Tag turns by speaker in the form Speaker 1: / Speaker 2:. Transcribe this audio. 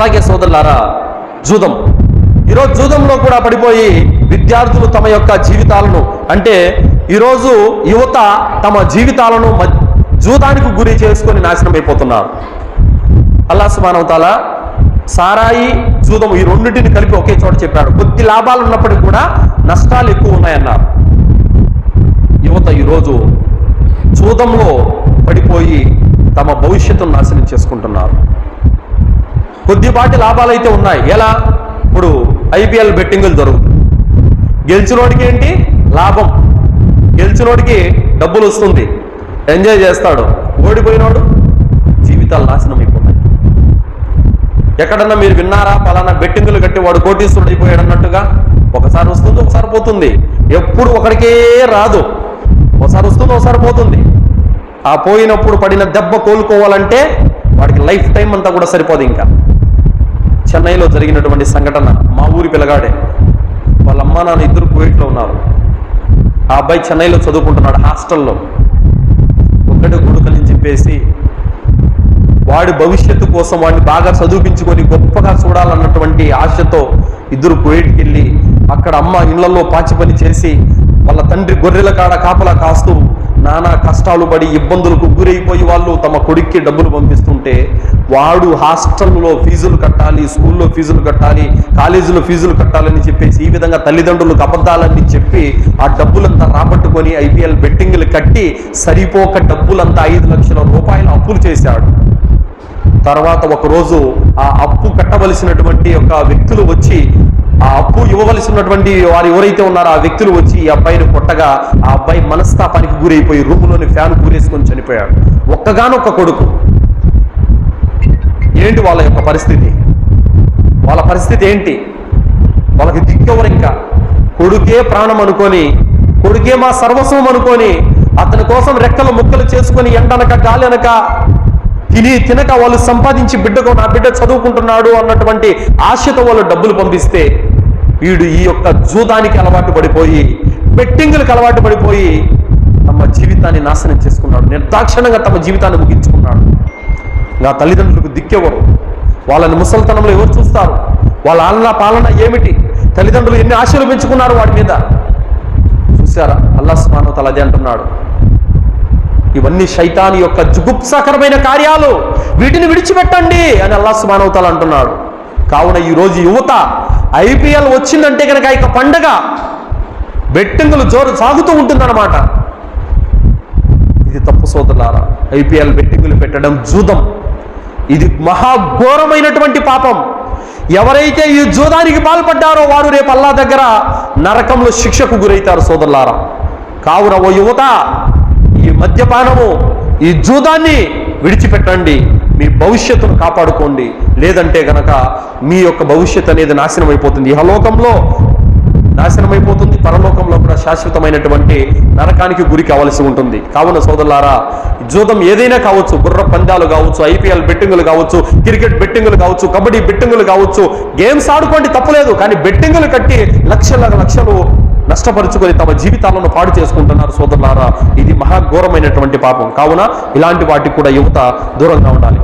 Speaker 1: అలాగే సోదరులారా జూదం. ఈరోజు జూదంలో కూడా పడిపోయి విద్యార్థులు తమ యొక్క జీవితాలను అంటే ఈరోజు యువత తమ జీవితాలను జూదానికి గురి చేసుకొని నాశనం అయిపోతున్నారు. అల్లా సుబానవతాల సారాయి జూదం ఈ రెండింటిని కలిపి ఒకే చోట చెప్పాడు కొద్ది లాభాలు ఉన్నప్పటికీ కూడా నష్టాలు ఎక్కువ ఉన్నాయన్నారు. యువత ఈరోజు జూదంలో పడిపోయి తమ భవిష్యత్తును నాశనం చేసుకుంటున్నారు. కొద్దిపాటి లాభాలు అయితే ఉన్నాయి. ఎలా? ఇప్పుడు ఐపీఎల్ బెట్టింగులు దొరుకు గెలిచినోడికి ఏంటి? లాభం. గెలిచినోడికి డబ్బులు వస్తుంది. ఎంజాయ్ చేస్తాడు. ఓడిపోయినోడు జీవితాలు నాశనం అయిపోతాయి. ఎక్కడన్నా మీరు విన్నారా? పలానా బెట్టింగులు కట్టి వాడు కోటీశ్వరుడు అయిపోయాడు అన్నట్టుగా ఒకసారి వస్తుంది ఒకసారి పోతుంది. ఎప్పుడు ఒకడికే రాదు. ఒకసారి వస్తుంది ఒకసారి పోతుంది. ఆ పోయినప్పుడు పడిన దెబ్బ కోలుకోవాలంటే వాడికి లైఫ్ టైం అంతా కూడా సరిపోదు ఇంకా. చెన్నైలో జరిగినటువంటి సంఘటన మా ఊరి పిల్లగాడే. వాళ్ళ అమ్మా నాన్న ఇద్దరు కువైట్లో ఉన్నారు. ఆ అబ్బాయి చెన్నైలో చదువుకుంటున్నాడు హాస్టల్లో. ఒక్కటే కొడుకని చెప్పేసి వాడి భవిష్యత్తు కోసం వాడిని బాగా చదివించుకొని గొప్పగా చూడాలన్నటువంటి ఆశతో ఇద్దరు కువైట్కి వెళ్ళి అక్కడ అమ్మ ఇళ్ళలో పాచి పని చేసి వాళ్ళ తండ్రి గొర్రెల కాడ కాపలా కాస్తూ నానా కష్టాలు పడి ఇబ్బందులకు గురైపోయి వాళ్ళు తమ కొడుక్కి డబ్బులు పంపిస్తుంటే వాడు హాస్టల్లో ఫీజులు కట్టాలి స్కూల్లో ఫీజులు కట్టాలి కాలేజీలో ఫీజులు కట్టాలని చెప్పేసి ఈ విధంగా తల్లిదండ్రులకు అబద్ధాలన్నీ చెప్పి ఆ డబ్బులంతా రాబట్టుకొని ఐపీఎల్ బెట్టింగ్లు కట్టి సరిపోక డబ్బులంతా ఐదు లక్షల రూపాయలు అప్పులు చేశాడు. తర్వాత ఒకరోజు ఆ అప్పు కట్టవలసినటువంటి ఒక వ్యక్తులు వచ్చి ఆ అప్పు ఇవ్వవలసినటువంటి వారు ఎవరైతే ఉన్నారో ఆ వ్యక్తులు వచ్చి ఈ అబ్బాయిని కొట్టగా ఆ అబ్బాయి మనస్తాపానికి గురైపోయి రూములోని ఫ్యాన్ కూరేసుకొని చనిపోయాడు. ఒక్కగానొక్క కొడుకు. ఏంటి వాళ్ళ యొక్క పరిస్థితి? వాళ్ళ పరిస్థితి ఏంటి? వాళ్ళకి దిక్కెవరు ఇంకా కొడుకే ప్రాణం అనుకొని కొడుకే మా సర్వస్వం అనుకొని అతని కోసం రెక్కలు ముక్కలు చేసుకొని ఎండనక గాలనక తిని తినక వాళ్ళు సంపాదించి బిడ్డకు నా బిడ్డ చదువుకుంటున్నాడు అన్నటువంటి ఆశతో వాళ్ళు డబ్బులు పంపిస్తే వీడు ఈ యొక్క జూదానికి అలవాటు పడిపోయి బెట్టింగులకు అలవాటు పడిపోయి తమ జీవితాన్ని నాశనం చేసుకున్నాడు. నిర్దాక్షిణంగా తమ జీవితాన్ని ముగించుకున్నాడు. నా తల్లిదండ్రులకు దిక్కెవరు వాళ్ళని ముసలితనంలో ఎవరు చూస్తారు? వాళ్ళ ఆలన పాలన ఏమిటి? తల్లిదండ్రులు ఎన్ని ఆశలు పెంచుకున్నారు వాడి మీద? చూసారా అల్లా సుమాను అదే అంటున్నాడు. ఇవన్నీ శైతాని యొక్క జుగుప్సాకరమైన కార్యాలు. వీటిని విడిచిపెట్టండి అని అల్లా సుమానవుతాలు అంటున్నాడు. కావున ఈ రోజు యువత ఐపీఎల్ వచ్చిందంటే కనుక ఇక పండగ బెట్టింగులు జోరు సాగుతూ ఉంటుందన్నమాట. ఇది తప్పు సోదరులారా ఐపీఎల్ బెట్టింగులు పెట్టడం జూదం. ఇది మహాఘోరమైనటువంటి పాపం. ఎవరైతే ఈ జూదానికి పాల్పడ్డారో వారు రేపు అల్లా దగ్గర నరకంలో శిక్షకు గురైతారు సోదరులారా. కావున ఓ యువత మద్యపానము. ఈ జూదాన్ని విడిచిపెట్టండి. మీ భవిష్యత్తును కాపాడుకోండి. లేదంటే గనక మీ యొక్క భవిష్యత్ అనేది నాశనం అయిపోతుంది ఇహలోకంలో నాశనం అయిపోతుంది పరలోకంలో కూడా శాశ్వతమైనటువంటి నరకానికి గురి కావలసి ఉంటుంది. కావున సోదరులారా జూదం ఏదైనా కావచ్చు గుర్ర పందాలు కావచ్చు ఐపీఎల్ బెట్టింగులు కావచ్చు క్రికెట్ బెట్టింగులు కావచ్చు కబడ్డీ బెట్టింగులు కావచ్చు గేమ్స్ ఆడుకోండి తప్పలేదు. కానీ బెట్టింగులు కట్టి లక్షల లక్షలు నష్టపరుచుకొని తమ జీవితాలను పాడు చేసుకుంటున్నారు సోదరులారా. ఇది మహాఘోరమైనటువంటి పాపం. కావున ఇలాంటి వాటికి కూడా యువత దూరంగా ఉండాలి.